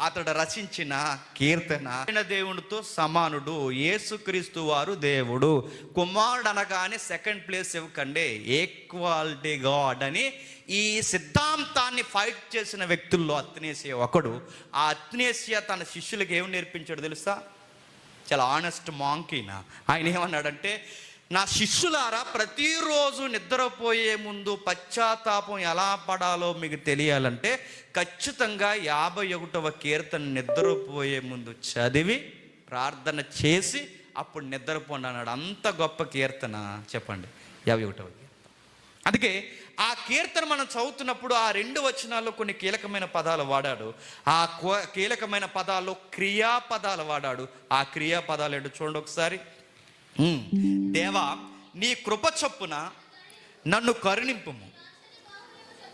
అతడు రచించిన కీర్తన. దేవునితో సమానుడు యేసుక్రీస్తు వారు దేవుడు. కుమారుడు అనగానే సెకండ్ ప్లేస్ ఇవ్వకండి. ఈక్వాలిటీ గాడ్ అని ఈ సిద్ధాంతాన్ని ఫైట్ చేసిన వ్యక్తుల్లో అత్నేసియ ఒకడు. ఆ అత్నేసియ తన శిష్యులకు ఏమి నేర్పించాడు తెలుసా? చాలా ఆనెస్ట్ మాంకీనా ఆయన ఏమన్నాడంటే నా శిష్యులారా ప్రతిరోజు నిద్రపోయే ముందు పశ్చాత్తాపం ఎలా పడాలో మీకు తెలియాలంటే ఖచ్చితంగా యాభై ఒకటవ కీర్తన నిద్రపోయే ముందు చదివి ప్రార్థన చేసి అప్పుడు నిద్రపోండి అన్నాడు. అంత గొప్ప కీర్తన. చెప్పండి. యాభై ఒకటవ కీర్తన. అందుకే ఆ కీర్తన మనం చదువుతున్నప్పుడు ఆ రెండు వచనాల్లో కొన్ని కీలకమైన పదాలు వాడాడు. ఆ కీలకమైన పదాల్లో క్రియాపదాలు వాడాడు. ఆ క్రియాపదాలు ఏంటో చూడండి ఒకసారి. దేవా నీ కృప చొప్పున నన్ను కరుణింపుము.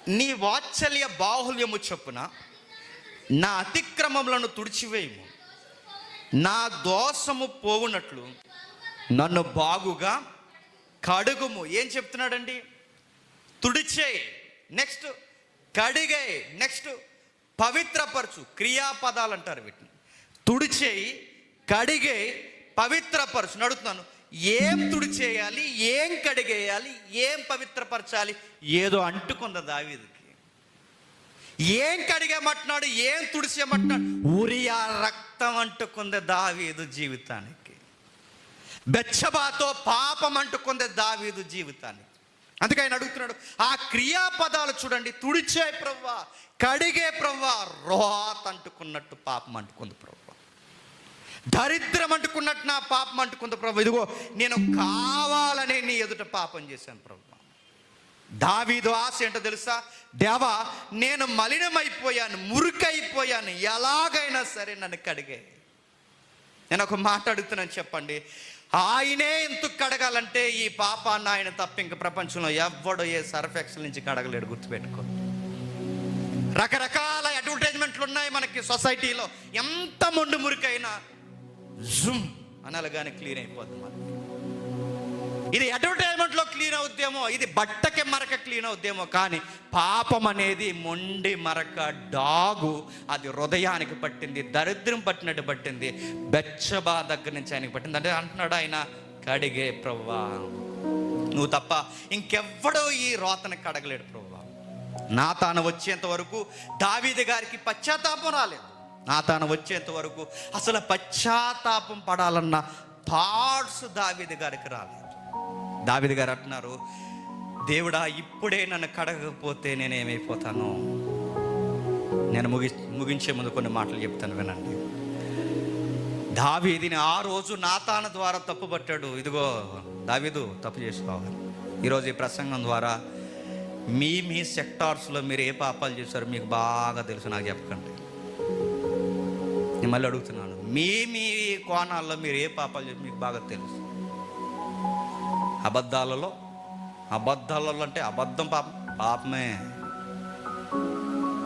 నీ వాత్సల్య బాహుల్యము చొప్పున నా అతిక్రమములను తుడిచివేయము. నా దోషము పోవునట్లు నన్ను బాగుగా కడుగుము. ఏం చెప్తున్నాడండి? తుడిచే నెక్స్ట్ కడిగే నెక్స్ట్ పవిత్రపరచు. క్రియాపదాలు అంటారు వీటిని. తుడిచేయి కడిగే పవిత్రపరచు అడుగుతున్నాను ఏం తుడిచేయాలి? ఏం కడిగేయాలి? ఏం పవిత్రపరచాలి? ఏదో అంటుకుంది దావీదికి. ఏం కడిగేమంటున్నాడు? ఏం తుడిచేయమంటున్నాడు? ఉరియా రక్తం అంటుకుంది దావీదు జీవితానికి. బెచ్చబాతో పాపం అంటుకుంది దావీదు జీవితానికి. అందుకే ఆయన అడుగుతున్నాడు ఆ క్రియాపదాలు చూడండి. తుడిచే ప్రవ్వా కడిగే ప్రవ్వా రోత్ అంటుకున్నట్టు పాపం అంటుకుంది ప్రవ్వా. దరిద్రం అంటుకున్నట్టు నా పాపం అంటుకుంది ప్రభు. ఇదిగో నేను కావాలనే నీ ఎదుట పాపం చేశాను ప్రభు. దావీదు ఆశ ఏంటో తెలుసా? దేవా నేను మలినమైపోయాను మురికైపోయాను. ఎలాగైనా సరే నన్ను కడిగే. నేను ఒక మాట అడుగుతున్నాను చెప్పండి. ఆయనే ఎందుకు కడగాలంటే ఈ పాపాన్ని ఆయన తప్ప ఇంక ప్రపంచంలో ఎవ్వడో ఏ సర్ఫెక్షన్ నుంచి కడగలేడు గుర్తుపెట్టుకో రకరకాల అడ్వర్టైజ్మెంట్లు ఉన్నాయి మనకి సొసైటీలో ఎంత మొండు మురికైనా జుమ్ అనలగానే క్లీన్ అయిపోద్ది మనకి ఇది అడ్వర్టైజ్మెంట్లో క్లీన్ అవుద్దేమో ఇది బట్టకి మరక క్లీన్ అవుద్దేమో కానీ పాపం అనేది మొండి మరక డాగు అది హృదయానికి పట్టింది దరిద్రం పట్టినట్టు పట్టింది బెచ్చబా దగ్గర నుంచి ఆయనకి పట్టింది. అంటే అంటున్నాడు ఆయన కడిగే ప్రవ్వా. నువ్వు తప్ప ఇంకెవ్వడో ఈ రోతను కడగలేడు ప్రవ్వా. నా తాను వచ్చేంత వరకు దావీది గారికి పశ్చాత్తాపం రాలేదు. నా తాను వచ్చేంత వరకు అసలు పశ్చాత్తాపం పడాలన్న థాట్స్ దావీది గారికి రాలేదు. దావీది గారు అంటున్నారు దేవుడా ఇప్పుడే నన్ను కడగకపోతే నేనేమైపోతాను? నేను ముగి ముగించే ముందు కొన్ని మాటలు చెప్తాను వినండి. దావీదిని ఆ రోజు నాతాన ద్వారా తప్పు పట్టాడు ఇదిగో దావీదు తప్పు చేసుకోవాలి ఈరోజు ఈ ప్రసంగం ద్వారా మీ మీ సెక్టార్స్లో మీరు ఏ పాపాలు చేశారో మీకు బాగా తెలుసు నాకు చెప్పకండి. నేను మళ్ళీ అడుగుతున్నాను. మీ మీ కోణాల్లో మీరు ఏ పాపాలు చెప్పి మీకు బాగా తెలుసు? అబద్ధాలలో? అబద్ధాలలో అంటే అబద్ధం పాపం? పాపమే.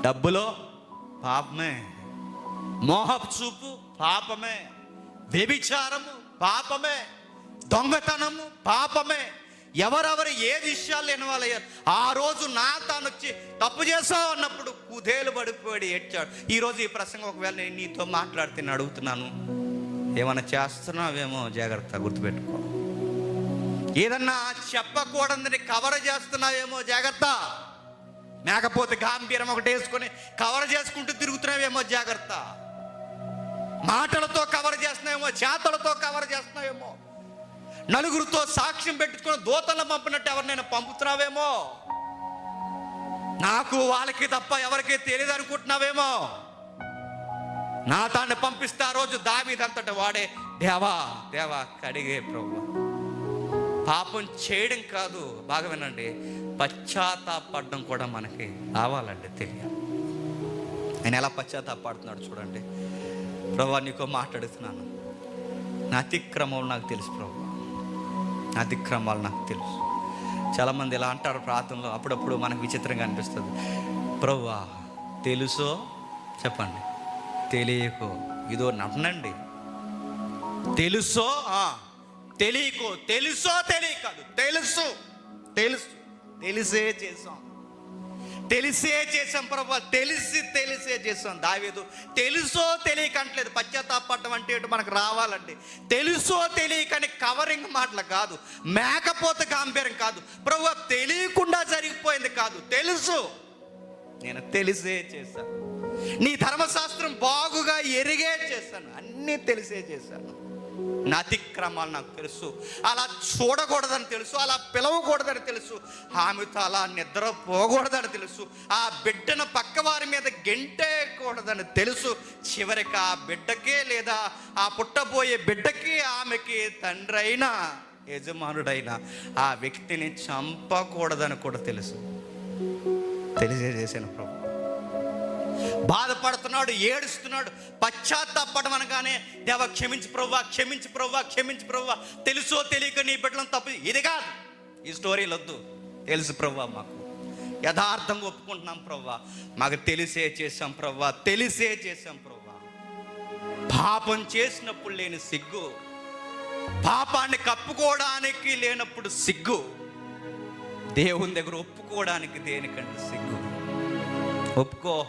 డబ్బులో? పాపమే. మోహపు చూపు? పాపమే. వ్యభిచారము? పాపమే. దొంగతనము? పాపమే. ఎవరెవరు ఏ విషయాలు ఎనవాలయ్యారు ఆ రోజు నా తాను వచ్చి తప్పు చేసావు అన్నప్పుడు కుదేలు పడిపోయాడు ఏడ్చాడు. ఈరోజు ఈ ప్రసంగం ఒకవేళ నేను నీతో మాట్లాడితే నేను అడుగుతున్నాను. ఏమైనా చేస్తున్నావేమో జాగ్రత్త గుర్తుపెట్టుకో. ఏదన్నా చెప్పకూడదని కవర్ చేస్తున్నావేమో జాగ్రత్త. మేకపోతే గాంభీరం ఒకటి వేసుకొని కవర్ చేసుకుంటూ తిరుగుతున్నావేమో జాగ్రత్త. మాటలతో కవర్ చేస్తున్నావేమో చేతలతో కవర్ చేస్తున్నావేమో. నలుగురితో సాక్ష్యం పెట్టుకుని దూతలను పంపినట్టు ఎవరినైనా పంపుతున్నావేమో? నాకు వాళ్ళకి తప్ప ఎవరికి తెలియదు అనుకుంటున్నావేమో? నా తాన్ని పంపిస్తే ఆ రోజు దావీదంతట వాడే దేవా దేవా కడిగే ప్రభు. పాపం చేయడం కాదు. బాగా వినండి. పశ్చాత్తాపడడం కూడా మనకి రావాలండి తెలియాలి. ఆయన ఎలా పశ్చాత్తాపడుతున్నాడు చూడండి. ప్రభా నీకో మాట్లాడుతున్నాను. నా అతిక్రమం నాకు తెలుసు ప్రభు. నా అతిక్రమాలు నాకు తెలుసు. చాలామంది ఇలా అంటారు ప్రార్థనలో అప్పుడప్పుడు మనకు విచిత్రంగా అనిపిస్తుంది. ప్రవ్వా తెలుసో? చెప్పండి. తెలియకో? ఇదో నటనండి తెలుసో? తెలియకో? తెలుసో తెలియకదు. తెలుసు. తెలుసు. తెలిసే చేసాం తెలిసే చేసాం ప్రభు తెలిసి తెలిసే చేసాం దావేదు తెలుసో తెలియకంటలేదు. పశ్చాత్తాపడటం అంటే మనకు రావాలండి. తెలుసో తెలియకని కవరింగ్ మాటలు కాదు. మేకపోత గాంభీర్యం కాదు. ప్రభు తెలియకుండా జరిగిపోయింది కాదు. తెలుసు. నేను తెలిసే చేశాను. నీ ధర్మశాస్త్రం బాగుగా ఎరిగే చేశాను. అన్నీ తెలిసే చేశాను. నా అతిక్రమాలు నాకు తెలుసు. అలా చూడకూడదని తెలుసు అలా పిలవకూడదని తెలుసు. ఆమెతో అలా నిద్రపోకూడదని తెలుసు. ఆ బిడ్డను పక్కవారి మీద గెంటేయకూడదని తెలుసు. చివరికి ఆ బిడ్డకే లేదా ఆ పుట్టబోయే బిడ్డకి ఆమెకి తండ్రి అయినా యజమానుడైనా ఆ వ్యక్తిని చంపకూడదని కూడా తెలుసు. తెలియజేసాను ప్రభు. బాధపడుతున్నాడు ఏడుస్తున్నాడు పశ్చాత్తాపడం అనగానే దేవ క్షమించి ప్రవ్వా క్షమించి ప్రవ్వా క్షమించి ప్రవ్వా. తెలుసో తెలియక నీ బిడ్డలను తప్పు ఇది కాదు. ఈ స్టోరీలు వద్దు. తెలుసు ప్రవ్వా మాకు. యథార్థంగా ఒప్పుకుంటున్నాం ప్రవ్వా. మాకు తెలిసే చేసాం ప్రవ్వా. తెలిసే చేసాం ప్రవ్వా. పాపం చేసినప్పుడు లేని సిగ్గు. పాపాన్ని కప్పుకోవడానికి లేనప్పుడు సిగ్గు. దేవుని దగ్గర ఒప్పుకోవడానికి దేనికంటే సిగ్గు. ఒప్పుకో.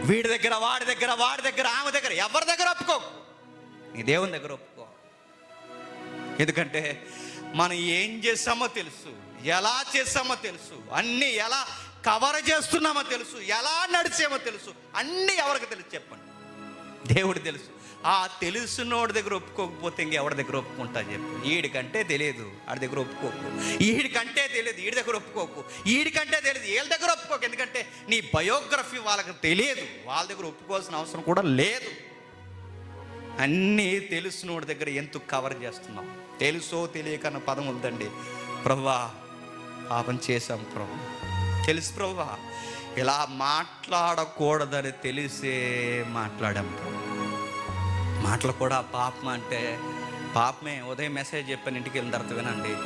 వీడి దగ్గర వాడి దగ్గర వాడి దగ్గర ఆమె దగ్గర ఎవరి దగ్గర ఒప్పుకో? నీ దేవుని దగ్గర ఒప్పుకో. ఎందుకంటే మనం ఏం చేసామో తెలుసు ఎలా చేసామో తెలుసు అన్నీ ఎలా కవర్ చేస్తున్నామో తెలుసు ఎలా నడిచామో తెలుసు అన్నీ ఎవరికి తెలుసు చెప్పండి. దేవుడు తెలుసు. ఆ తెలిసినోడి దగ్గర ఒప్పుకోకపోతే ఇంకెవరి దగ్గర ఒప్పుకుంటా చెప్పు? ఈడికంటే తెలియదు ఆడి దగ్గర ఒప్పుకోకు. ఈడికంటే తెలియదు ఈడి దగ్గర ఒప్పుకోకు. ఈడికంటే తెలియదు వీళ్ళ దగ్గర ఒప్పుకోకు. ఎందుకంటే నీ బయోగ్రఫీ వాళ్ళకి తెలియదు. వాళ్ళ దగ్గర ఒప్పుకోవాల్సిన అవసరం కూడా లేదు. అన్నీ తెలిసినోడి దగ్గర ఎందుకు కవర్ చేస్తున్నాం తెలుసో తెలియకన్న పదం ఉందండి. ప్రవ్వా పాపం చేశాం ప్రభు తెలుసు ప్రవ్వా. ఇలా మాట్లాడకూడదని తెలిసే మాట్లాడాం ప్రభు మాటలు కూడా పాపం అంటే పాపమే. ఉదయం మెసేజ్ చెప్పాను ఇంటికి వెళ్ళిన తర్వాత వినండి.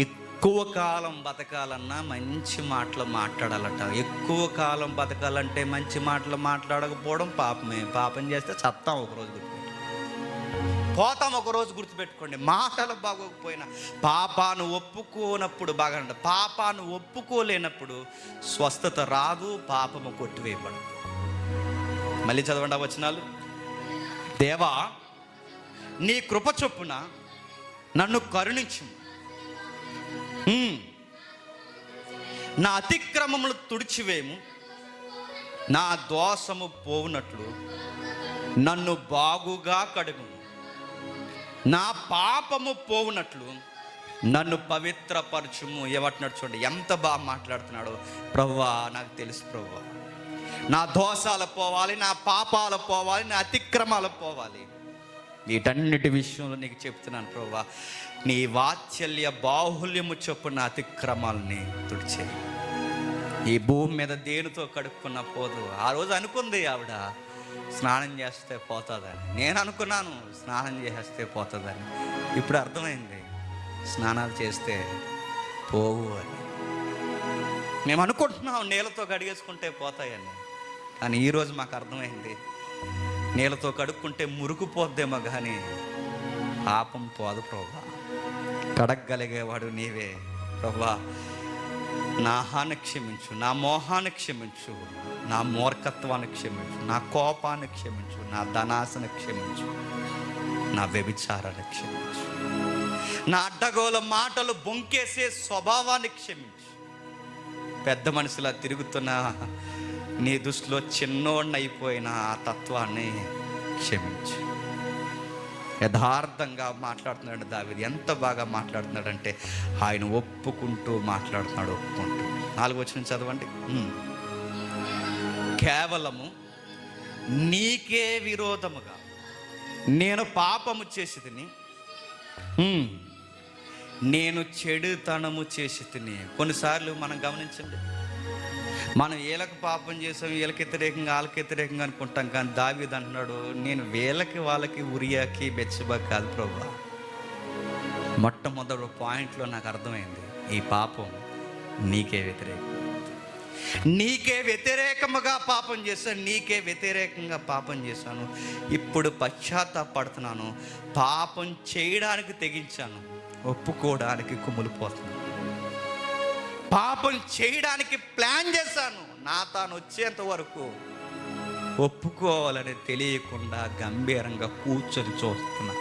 ఎక్కువ కాలం బతకాలన్నా మంచి మాటలు మాట్లాడాలట. ఎక్కువ కాలం బతకాలంటే మంచి మాటలు మాట్లాడకపోవడం పాపమే. పాపం చేస్తే చత్తాం ఒకరోజు గుర్తుపెట్టుకోండి. పోతాం ఒకరోజు గుర్తుపెట్టుకోండి. మాటలు బాగోకపోయినా పాపాను ఒప్పుకోనప్పుడు బాగా పాపాను ఒప్పుకోలేనప్పుడు స్వస్థత రాదు పాపము కొట్టివేయబడదు. మళ్ళీ చదవండి ఆ వచనాలు. దేవా నీ కృప చొప్పున నన్ను కరుణించు. నా అతిక్రమములు తుడిచివేము. నా దోషము పోవునట్లు నన్ను బాగుగా కడుగు. నా పాపము పోవునట్లు నన్ను పవిత్రపరచుము. ఏమంటున్నాడు చూడండి ఎంత బాగా మాట్లాడుతున్నాడో. ప్రవ్వా నాకు తెలుసు ప్రవ్వా. నా దోషాలు పోవాలి నా పాపాలు పోవాలి నా అతిక్రమాలు పోవాలి. వీటన్నిటి విషయంలో నీకు చెప్తున్నాను ప్రభా నీ వాత్సల్య బాహుల్యము చొప్పున అతిక్రమాలని తుడిచే ఈ భూమి మీద దేనితో కడుక్కున్న పోదు. ఆ రోజు అనుకుంది ఆవిడ స్నానం చేస్తే పోతుందని. నేను అనుకున్నాను స్నానం చేస్తే పోతుందని. ఇప్పుడు అర్థమైంది స్నానాలు చేస్తే పోవు అని. మేము అనుకుంటున్నాం నీళ్ళతో కడిగేసుకుంటే పోతాయని. అని ఈరోజు మాకు అర్థమైంది. నీళ్ళతో కడుక్కుంటే మురుకుపోద్దేమో కానీ పాపం పోదు ప్రభా. కడగలిగేవాడు నీవే ప్రభా. నా హాని క్షమించు నా మోహాన్ని క్షమించు నా మూర్ఖత్వాన్ని క్షమించు నా కోపాన్ని క్షమించు నా ధనాశను క్షమించు నా వ్యభిచారాన్ని క్షమించు. నా అడ్డగోల మాటలు బొంకేసే స్వభావాన్ని క్షమించు. పెద్ద మనసులా తిరుగుతున్న నీ దృష్టిలో చిన్నోడిని అయిపోయిన ఆ తత్వాన్ని క్షమించు. యథార్థంగా మాట్లాడుతున్నాడు దావిది. ఎంత బాగా మాట్లాడుతున్నాడంటే ఆయన ఒప్పుకుంటూ మాట్లాడుతున్నాడు ఒప్పుకుంటూ. నాలుగు వచ్చిన చదవండి. కేవలము నీకే విరోధముగా నేను పాపము చేసి తిని నేను చెడుతనము చేసి తిని కొన్నిసార్లు మనం గమనించండి. మనం వీళ్ళకి పాపం చేసాం వీళ్ళకి వ్యతిరేకంగా వాళ్ళకి వ్యతిరేకంగా అనుకుంటాం. కానీ దావిది అంటున్నాడు నేను వీళ్ళకి వాళ్ళకి ఉరియాకి బెచ్చబా కాదు ప్రభా. మొట్టమొదటి పాయింట్లో నాకు అర్థమైంది ఈ పాపం నీకే వ్యతిరేకం. నీకే వ్యతిరేకముగా పాపం చేశాను నీకే వ్యతిరేకంగా పాపం చేశాను. ఇప్పుడు పశ్చాత్తాపడుతున్నాను పాపం చేయడానికి తెగించాను ఒప్పుకోవడానికి కుమిలిపోతున్నాను పాపం చేయడానికి ప్లాన్ చేశాను. నా తాను వచ్చేంత వరకు ఒప్పుకోవాలని తెలియకుండా గంభీరంగా కూర్చొని చూస్తున్నా.